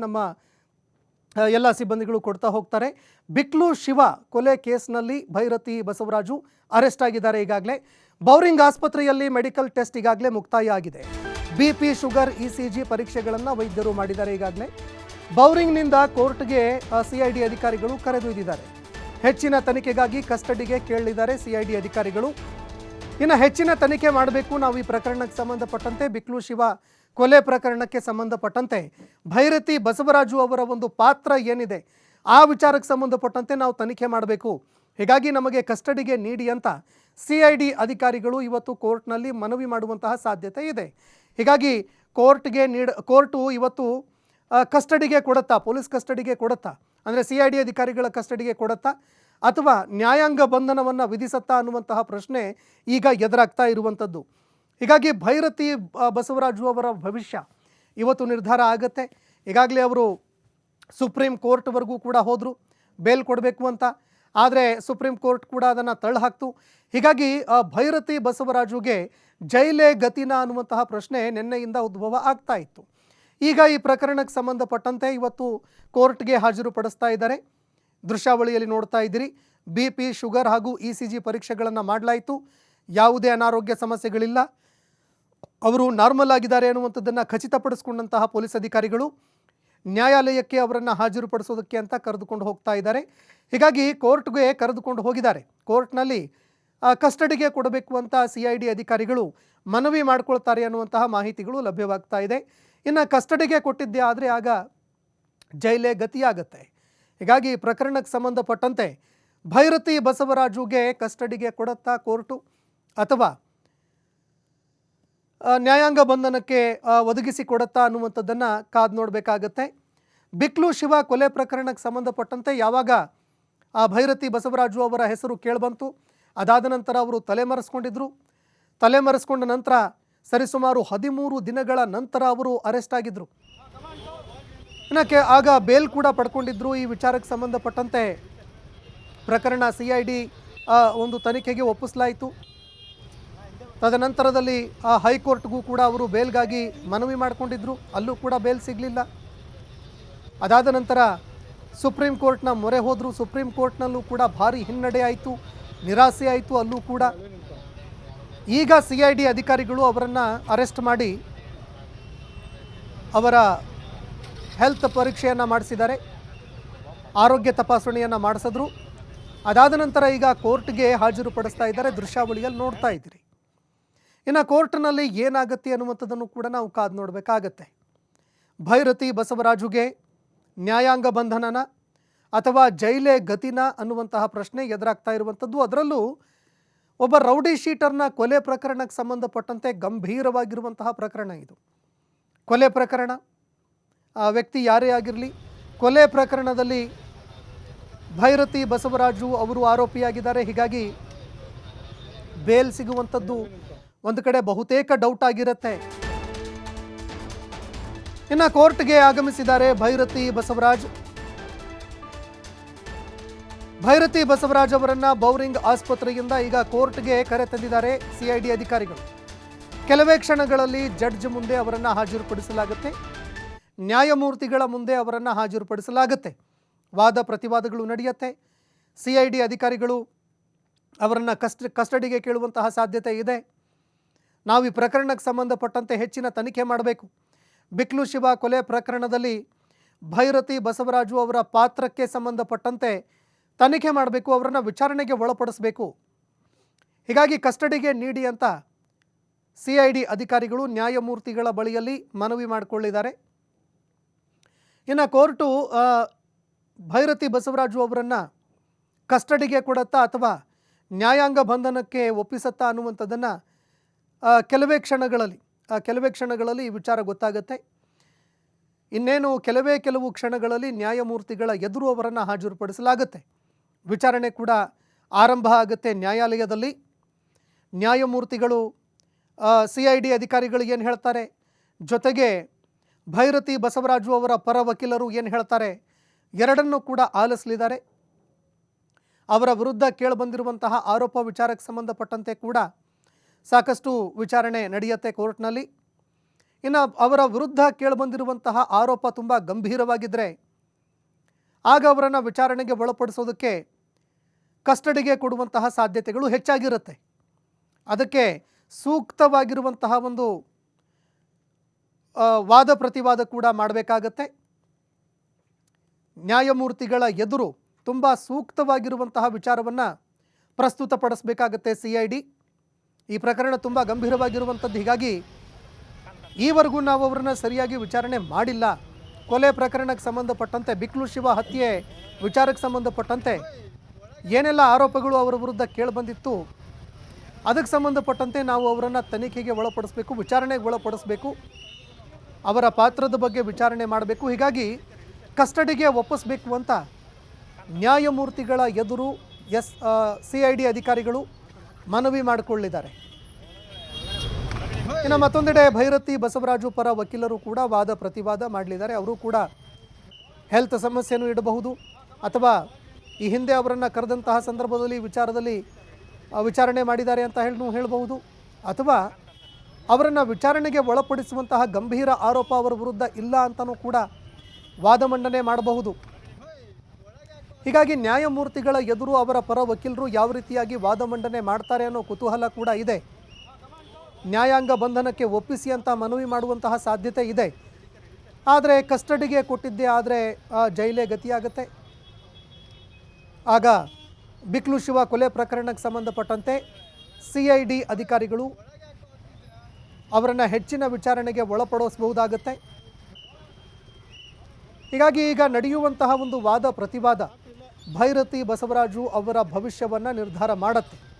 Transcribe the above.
ನಮ್ಮ ಎಲ್ಲ ಸಿಬ್ಬಂದಿಗಳು ಕೊಡ್ತಾ ಹೋಗ್ತಾರೆ. ಬಿಕ್ಲು ಶಿವ ಕೊಲೆ ಕೇಸ್ನಲ್ಲಿ ಭೈರತಿ ಬಸವರಾಜು ಅರೆಸ್ಟ್ ಆಗಿದ್ದಾರೆ ಈಗಾಗಲೇ. ಬೌರಿಂಗ್ ಆಸ್ಪತ್ರೆಯಲ್ಲಿ ಮೆಡಿಕಲ್ ಟೆಸ್ಟ್ ಈಗಾಗಲೇ ಮುಕ್ತಾಯ ಆಗಿದೆ. B P sugar E C G ಪರೀಕ್ಷೆಗಳನ್ನು ವೈದ್ಯರು ಮಾಡಿದ್ದಾರೆ ಈಗಾಗಲೇ. ಬೌರಿಂಗ್ನಿಂದ ಕೋರ್ಟ್ಗೆ ಸಿ ಐ ಡಿ ಅಧಿಕಾರಿಗಳು ಕರೆದೊಯ್ದಿದ್ದಾರೆ. ಹೆಚ್ಚಿನ ತನಿಖೆಗಾಗಿ ಕಸ್ಟಡಿಗೆ ಕೇಳಿದ್ದಾರೆ ಸಿಐಡಿ ಅಧಿಕಾರಿಗಳು. ಇನ್ನು ಹೆಚ್ಚಿನ ತನಿಖೆ ಮಾಡಬೇಕು. ನಾವು ಈ ಪ್ರಕರಣಕ್ಕೆ ಸಂಬಂಧಪಟ್ಟಂತೆ, ಬಿಕ್ಲು ಶಿವ ಕೊಲೆ ಪ್ರಕರಣಕ್ಕೆ ಸಂಬಂಧಪಟ್ಟಂತೆ. ಭೈರತಿ ಬಸವರಾಜು ಅವರ ಒಂದು ಪಾತ್ರ ಏನಿದೆ, ಆ ವಿಚಾರಕ್ಕೆ ಸಂಬಂಧಪಟ್ಟಂತೆ ನಾವು ತನಿಖೆ ಮಾಡಬೇಕು. ಹೀಗಾಗಿ ನಮಗೆ ಕಸ್ಟಡಿಗೆ ನೀಡಿ ಅಂತ ಸಿ ಐ ಡಿ ಅಧಿಕಾರಿಗಳು ಇವತ್ತು ಕೋರ್ಟ್ನಲ್ಲಿ ಮನವಿ ಮಾಡುವಂತಹ ಸಾಧ್ಯತೆ ಇದೆ. ಹೀಗಾಗಿ ಕೋರ್ಟ್ಗೆ ನೀಡ, ಕೋರ್ಟು ಇವತ್ತು ಕಸ್ಟಡಿಗೆ ಕೊಡುತ್ತಾ, ಪೊಲೀಸ್ ಕಸ್ಟಡಿಗೆ ಕೊಡುತ್ತಾ, ಅಂದರೆ ಸಿ ಐ ಡಿ ಅಧಿಕಾರಿಗಳ ಕಸ್ಟಡಿಗೆ ಕೊಡುತ್ತಾ ಅಥವಾ ನ್ಯಾಯಾಂಗ ಬಂಧನವನ್ನು ವಿಧಿಸತ್ತಾ ಅನ್ನುವಂತಹ ಪ್ರಶ್ನೆ ಈಗ ಎದುರಾಗ್ತಾ ಇರುವಂಥದ್ದು. ಹೀಗಾಗಿ ಭೈರತಿ ಬಸವರಾಜು ಅವರ ಭವಿಷ್ಯ ಇವತ್ತು ನಿರ್ಧಾರ ಆಗುತ್ತೆ. ಈಗಾಗಲೇ ಅವರು ಸುಪ್ರೀಂ ಕೋರ್ಟ್ವರೆಗೂ ಕೂಡ ಹೋದರು, ಬೇಲ್ ಕೊಡಬೇಕು ಅಂತ. ಆದರೆ ಸುಪ್ರೀಂ ಕೋರ್ಟ್ ಕೂಡ ಅದನ್ನು ತಳ್ಳಹಾಕ್ತು ಹೀಗಾಗಿ ಭೈರತಿ, ಬಸವರಾಜುಗೆ ಜೈಲೇ ಗತಿನ ಅನ್ನುವಂತಹ ಪ್ರಶ್ನೆ ನಿನ್ನೆಯಿಂದ ಉದ್ಭವ ಆಗ್ತಾ ಇತ್ತು. ಈಗ ಈ ಪ್ರಕರಣಕ್ಕೆ ಸಂಬಂಧಪಟ್ಟಂತೆ ಇವತ್ತು ಕೋರ್ಟ್ಗೆ ಹಾಜರುಪಡಿಸ್ತಾ ಇದ್ದಾರೆ. ದೃಶ್ಯಾವಳಿಯಲ್ಲಿ ನೋಡ್ತಾ ಇದ್ದೀರಿ. ಬಿ ಪಿ ಶುಗರ್ ಹಾಗೂ ಇ ಸಿ ಜಿ ಪರೀಕ್ಷೆಗಳನ್ನು ಮಾಡಲಾಯಿತು. ಯಾವುದೇ ಅನಾರೋಗ್ಯ ಸಮಸ್ಯೆಗಳಿಲ್ಲ. ಅವರು ನಾರ್ಮಲ್ ಆಗಿದ್ದಾರೆ ಅನ್ನುವಂಥದ್ದನ್ನು ಖಚಿತಪಡಿಸಿಕೊಂಡಂತಹ ಪೊಲೀಸ್ ಅಧಿಕಾರಿಗಳು ನ್ಯಾಯಾಲಯಕ್ಕೆ ಅವರನ್ನು ಹಾಜರುಪಡಿಸೋದಕ್ಕೆ ಅಂತ ಕರೆದುಕೊಂಡು ಹೋಗ್ತಾ ಇದ್ದಾರೆ. ಹೀಗಾಗಿ ಕೋರ್ಟ್ಗೆ ಕರೆದುಕೊಂಡು ಹೋಗಿದ್ದಾರೆ. ಕೋರ್ಟ್ನಲ್ಲಿ ಕಸ್ಟಡಿಗೆ ಕೊಡಬೇಕು ಅಂತ ಸಿ ಐ ಡಿ ಅಧಿಕಾರಿಗಳು ಮನವಿ ಮಾಡ್ಕೊಳ್ತಾರೆ ಅನ್ನುವಂತಹ ಮಾಹಿತಿಗಳು ಲಭ್ಯವಾಗ್ತಾ ಇದೆ. ಇನ್ನು ಕಸ್ಟಡಿಗೆ ಕೊಟ್ಟಿದ್ದೆ ಆದರೆ ಆಗ ಜೈಲೇ ಗತಿಯಾಗತ್ತೆ. ಹೀಗಾಗಿ ಪ್ರಕರಣಕ್ಕೆ ಸಂಬಂಧಪಟ್ಟಂತೆ ಭೈರತಿ ಬಸವರಾಜುಗೆ ಕಸ್ಟಡಿಗೆ ಕೊಡುತ್ತಾ ಕೋರ್ಟು ಅಥವಾ ನ್ಯಾಯಾಂಗ ಬಂಧನಕ್ಕೆ ಒದಗಿಸಿ ಕೊಡುತ್ತಾ ಅನ್ನುವಂಥದ್ದನ್ನು ಕಾದು ನೋಡಬೇಕಾಗತ್ತೆ. ಬಿಕ್ಲು ಶಿವ ಕೊಲೆ ಪ್ರಕರಣಕ್ಕೆ ಸಂಬಂಧಪಟ್ಟಂತೆ ಯಾವಾಗ ಆ ಭೈರತಿ ಬಸವರಾಜು ಅವರ ಹೆಸರು ಕೇಳಿಬಂತು, ಅದಾದ ನಂತರ ಅವರು ತಲೆಮರೆಸ್ಕೊಂಡಿದ್ರು. ತಲೆಮರೆಸ್ಕೊಂಡ ನಂತರ ಸರಿಸುಮಾರು ಹದಿಮೂರು ದಿನಗಳ ನಂತರ ಅವರು ಅರೆಸ್ಟ್ ಆಗಿದ್ರು. ಇನ್ನಕ್ಕೆ ಆಗ ಬೇಲ್ ಕೂಡ ಪಡ್ಕೊಂಡಿದ್ರು ಈ ವಿಚಾರಕ್ಕೆ ಸಂಬಂಧಪಟ್ಟಂತೆ. ಪ್ರಕರಣ ಸಿ ಐ ಡಿ ಒಂದು ತನಿಖೆಗೆ ಒಪ್ಪಿಸಲಾಯಿತು. ತದನಂತರದಲ್ಲಿ ಆ ಹೈಕೋರ್ಟ್ಗೂ ಕೂಡ ಅವರು ಬೇಲ್ಗಾಗಿ ಮನವಿ ಮಾಡಿಕೊಂಡಿದ್ರು. ಅಲ್ಲೂ ಕೂಡ ಬೇಲ್ ಸಿಗಲಿಲ್ಲ. ಅದಾದ ನಂತರ ಸುಪ್ರೀಂ ಕೋರ್ಟ್ನ ಮೊರೆ ಹೋದರು. ಸುಪ್ರೀಂ ಕೋರ್ಟ್ನಲ್ಲೂ ಕೂಡ ಭಾರಿ ಹಿನ್ನಡೆ ಆಯಿತು, ನಿರಾಸೆ ಆಯಿತು ಅಲ್ಲೂ ಕೂಡ. ಈಗ ಸಿ ಐ ಡಿ ಅಧಿಕಾರಿಗಳು ಅವರನ್ನು ಅರೆಸ್ಟ್ ಮಾಡಿ ಅವರ ಹೆಲ್ತ್ ಪರೀಕ್ಷೆಯನ್ನು ಮಾಡಿಸಿದ್ದಾರೆ. ಆರೋಗ್ಯ ತಪಾಸಣೆಯನ್ನು ಮಾಡಿಸಿದ್ರು. ಅದಾದ ನಂತರ ಈಗ ಕೋರ್ಟ್ಗೆ ಹಾಜರುಪಡಿಸ್ತಾ ಇದ್ದಾರೆ. ದೃಶ್ಯಾವಳಿಯಲ್ಲಿ ನೋಡ್ತಾ ಇದ್ದೀರಿ. ಇನ್ನು ಕೋರ್ಟ್ನಲ್ಲಿ ಏನಾಗುತ್ತೆ ಅನ್ನುವಂಥದ್ದನ್ನು ಕೂಡ ನಾವು ಕಾದು ನೋಡಬೇಕಾಗತ್ತೆ. ಭೈರತಿ ಬಸವರಾಜುಗೆ ನ್ಯಾಯಾಂಗ ಬಂಧನನ ಅಥವಾ ಜೈಲೇ ಗತಿನ ಅನ್ನುವಂತಹ ಪ್ರಶ್ನೆ ಎದುರಾಗ್ತಾ ಇರುವಂಥದ್ದು. ಅದರಲ್ಲೂ ಒಬ್ಬ ರೌಡಿ ಶೀಟರ್ನ ಕೊಲೆ ಪ್ರಕರಣಕ್ಕೆ ಸಂಬಂಧಪಟ್ಟಂತೆ ಗಂಭೀರವಾಗಿರುವಂತಹ ಪ್ರಕರಣ ಇದು. ಕೊಲೆ ಪ್ರಕರಣ ಆ ವ್ಯಕ್ತಿ ಯಾರೇ ಆಗಿರಲಿ, ಕೊಲೆ ಪ್ರಕರಣದಲ್ಲಿ ಭೈರತಿ ಬಸವರಾಜು ಅವರು ಆರೋಪಿಯಾಗಿದ್ದಾರೆ. ಹೀಗಾಗಿ ಬೇಲ್ ಸಿಗುವಂಥದ್ದು ಒಂದು ಕಡೆ ಬಹುತೇಕ ಡೌಟ್ ಆಗಿರುತ್ತೆ. ಇನ್ನು ಕೋರ್ಟ್ಗೆ ಆಗಮಿಸಿದ್ದಾರೆ ಭೈರತಿ ಬಸವರಾಜ್. ಭೈರತಿ ಬಸವರಾಜ್ ಅವರನ್ನ ಬೌರಿಂಗ್ ಆಸ್ಪತ್ರೆಯಿಂದ ಈಗ ಕೋರ್ಟ್ಗೆ ಕರೆ ತಂದಿದ್ದಾರೆ ಸಿಐಡಿ ಅಧಿಕಾರಿಗಳು. ಕೆಲವೇ ಕ್ಷಣಗಳಲ್ಲಿ ಜಡ್ಜ್ ಮುಂದೆ ಅವರನ್ನು ಹಾಜರುಪಡಿಸಲಾಗುತ್ತೆ. ನ್ಯಾಯಮೂರ್ತಿಗಳ ಮುಂದೆ ಅವರನ್ನು ಹಾಜರುಪಡಿಸಲಾಗುತ್ತೆ. ವಾದ ಪ್ರತಿವಾದಗಳು ನಡೆಯುತ್ತೆ. ಸಿ ಐ ಡಿ ಅಧಿಕಾರಿಗಳು ಅವರನ್ನು ಕಸ್ಟ್, ಕಸ್ಟಡಿಗೆ ಕೇಳುವಂತಹ ಸಾಧ್ಯತೆ ಇದೆ. ನಾವು ಈ ಪ್ರಕರಣಕ್ಕೆ ಸಂಬಂಧಪಟ್ಟಂತೆ ಹೆಚ್ಚಿನ ತನಿಖೆ ಮಾಡಬೇಕು. ಬಿಕ್ಲು ಶಿವ ಕೊಲೆ ಪ್ರಕರಣದಲ್ಲಿ ಭೈರತಿ ಬಸವರಾಜು ಅವರ ಪಾತ್ರಕ್ಕೆ ಸಂಬಂಧಪಟ್ಟಂತೆ ತನಿಖೆ ಮಾಡಬೇಕು, ಅವರನ್ನು ವಿಚಾರಣೆಗೆ ಒಳಪಡಿಸಬೇಕು. ಹೀಗಾಗಿ ಕಸ್ಟಡಿಗೆ ನೀಡಿ ಅಂತ ಸಿ ಐ ಡಿ ಅಧಿಕಾರಿಗಳು ನ್ಯಾಯಮೂರ್ತಿಗಳ ಬಳಿಯಲ್ಲಿ ಮನವಿ ಮಾಡಿಕೊಳ್ಳಿದ್ದಾರೆ. ಇನ್ನು ಕೋರ್ಟು ಭೈರತಿ ಬಸವರಾಜು ಅವರನ್ನು ಕಸ್ಟಡಿಗೆ ಕೊಡುತ್ತಾ ಅಥವಾ ನ್ಯಾಯಾಂಗ ಬಂಧನಕ್ಕೆ ಒಪ್ಪಿಸತ್ತಾ ಅನ್ನುವಂಥದ್ದನ್ನು ಕೆಲವೇ ಕ್ಷಣಗಳಲ್ಲಿ ಕೆಲವೇ ಕ್ಷಣಗಳಲ್ಲಿ ಈ ವಿಚಾರ ಗೊತ್ತಾಗುತ್ತೆ. ಇನ್ನೇನು ಕೆಲವೇ ಕೆಲವು ಕ್ಷಣಗಳಲ್ಲಿ ನ್ಯಾಯಮೂರ್ತಿಗಳ ಎದುರು ಅವರನ್ನು ಹಾಜರುಪಡಿಸಲಾಗುತ್ತೆ. ವಿಚಾರಣೆ ಕೂಡ ಆರಂಭ ಆಗುತ್ತೆ ನ್ಯಾಯಾಲಯದಲ್ಲಿ. ನ್ಯಾಯಮೂರ್ತಿಗಳು ಸಿ ಐ ಡಿ ಅಧಿಕಾರಿಗಳು ಏನು ಹೇಳ್ತಾರೆ? ಜೊತೆಗೆ ಭೈರತಿ ಬಸವರಾಜು ಅವರ ಪರ ವಕೀಲರು ಏನು ಹೇಳ್ತಾರೆ? ಎರಡನ್ನೂ ಕೂಡ ಆಲಿಸಲಿದ್ದಾರೆ. ಅವರ ವಿರುದ್ಧ ಕೇಳಿಬಂದಿರುವಂತಹ ಆರೋಪ ವಿಚಾರಕ್ಕೆ ಸಂಬಂಧಪಟ್ಟಂತೆ ಕೂಡ ಸಾಕಷ್ಟು ವಿಚಾರಣೆ ನಡೆಯುತ್ತೆ ಕೋರ್ಟ್ನಲ್ಲಿ. ಇನ್ನು ಅವರ ವಿರುದ್ಧ ಕೇಳಿಬಂದಿರುವಂತಹ ಆರೋಪ ತುಂಬ ಗಂಭೀರವಾಗಿದ್ದರೆ ಆಗ ಅವರನ್ನು ವಿಚಾರಣೆಗೆ ಒಳಪಡಿಸೋದಕ್ಕೆ ಕಸ್ಟಡಿಗೆ ಕೊಡುವಂತಹ ಸಾಧ್ಯತೆಗಳು ಹೆಚ್ಚಾಗಿರುತ್ತೆ. ಅದಕ್ಕೆ ಸೂಕ್ತವಾಗಿರುವಂತಹ ಒಂದು ವಾದ ಪ್ರತಿವಾದ ಕೂಡ ಮಾಡಬೇಕಾಗತ್ತೆ. ನ್ಯಾಯಮೂರ್ತಿಗಳ ಎದುರು ತುಂಬ ಸೂಕ್ತವಾಗಿರುವಂತಹ ವಿಚಾರವನ್ನು ಪ್ರಸ್ತುತಪಡಿಸಬೇಕಾಗತ್ತೆ ಸಿ ಐ ಡಿ. ಈ ಪ್ರಕರಣ ತುಂಬ ಗಂಭೀರವಾಗಿರುವಂಥದ್ದು ಹೀಗಾಗಿ ಈವರೆಗೂ ನಾವು ಅವರನ್ನು ಸರಿಯಾಗಿ ವಿಚಾರಣೆ ಮಾಡಿಲ್ಲ. ಕೊಲೆ ಪ್ರಕರಣಕ್ಕೆ ಸಂಬಂಧಪಟ್ಟಂತೆ, ಬಿಕ್ಲು ಶಿವ ಹತ್ಯೆ ವಿಚಾರಕ್ಕೆ ಸಂಬಂಧಪಟ್ಟಂತೆ ಏನೆಲ್ಲ ಆರೋಪಗಳು ಅವರ ವಿರುದ್ಧ ಕೇಳಿಬಂದಿತ್ತು, ಅದಕ್ಕೆ ಸಂಬಂಧಪಟ್ಟಂತೆ ನಾವು ಅವರನ್ನು ತನಿಖೆಗೆ ಒಳಪಡಿಸಬೇಕು, ವಿಚಾರಣೆಗೆ ಒಳಪಡಿಸಬೇಕು. ಅವರ ಪಾತ್ರದ ಬಗ್ಗೆ ವಿಚಾರಣೆ ಮಾಡಬೇಕು. ಹೀಗಾಗಿ ಕಸ್ಟಡಿಗೆ ಒಪ್ಪಿಸಬೇಕು ಅಂತ ನ್ಯಾಯಮೂರ್ತಿಗಳ ಎದುರು ಎಸ್ ಸಿ ಐ ಡಿ ಅಧಿಕಾರಿಗಳು ಮನವಿ ಮಾಡಿಕೊಳ್ಳಿದ್ದಾರೆ. ಇನ್ನು ಮತ್ತೊಂದೆಡೆ ಭೈರತಿ ಬಸವರಾಜು ಪರ ವಕೀಲರು ಕೂಡ ವಾದ ಪ್ರತಿವಾದ ಮಾಡಲಿದ್ದಾರೆ. ಅವರು ಕೂಡ ಹೆಲ್ತ್ ಸಮಸ್ಯೆಯನ್ನು ಇಡಬಹುದು ಅಥವಾ ಈ ಹಿಂದೆ ಅವರನ್ನು ಕರೆದಂತಹ ಸಂದರ್ಭದಲ್ಲಿ ವಿಚಾರದಲ್ಲಿ ವಿಚಾರಣೆ ಮಾಡಿದ್ದಾರೆ ಅಂತ ಹೇಳಿ ಹೇಳಬಹುದು. ಅಥವಾ ಅವರನ್ನು ವಿಚಾರಣೆಗೆ ಒಳಪಡಿಸುವಂತಹ ಗಂಭೀರ ಆರೋಪ ಅವರ ವಿರುದ್ಧ ಇಲ್ಲ ಅಂತಲೂ ಕೂಡ ವಾದ ಮಂಡನೆ ಮಾಡಬಹುದು. ಹೀಗಾಗಿ ನ್ಯಾಯಮೂರ್ತಿಗಳ ಎದುರು ಅವರ ಪರ ವಕೀಲರು ಯಾವ ರೀತಿಯಾಗಿ ವಾದ ಮಂಡನೆ ಮಾಡ್ತಾರೆ ಅನ್ನೋ ಕುತೂಹಲ ಕೂಡ ಇದೆ. ನ್ಯಾಯಾಂಗ ಬಂಧನಕ್ಕೆ ಒಪ್ಪಿಸಿ ಅಂತ ಮನವಿ ಮಾಡುವಂತಹ ಸಾಧ್ಯತೆ ಇದೆ. ಆದರೆ ಕಸ್ಟಡಿಗೆ ಕೊಟ್ಟಿದ್ದೆ ಆದರೆ ಜೈಲೇ ಗತಿಯಾಗುತ್ತೆ. ಆಗ ಬಿಕ್ಲು ಶಿವ ಕೊಲೆ ಪ್ರಕರಣಕ್ಕೆ ಸಂಬಂಧಪಟ್ಟಂತೆ ಸಿ ಐ ಡಿ ಅಧಿಕಾರಿಗಳು ಅವರನ್ನು ಹೆಚ್ಚಿನ ವಿಚಾರಣೆಗೆ ಒಳಪಡಿಸಬಹುದಾಗತ್ತೆ. ಹೀಗಾಗಿ ಈಗ ನಡೆಯುವಂತಹ ಒಂದು ವಾದ ಪ್ರತಿವಾದ ಭೈರತಿ ಬಸವರಾಜು ಅವರ ಭವಿಷ್ಯವನ್ನು ನಿರ್ಧಾರ ಮಾಡುತ್ತೆ.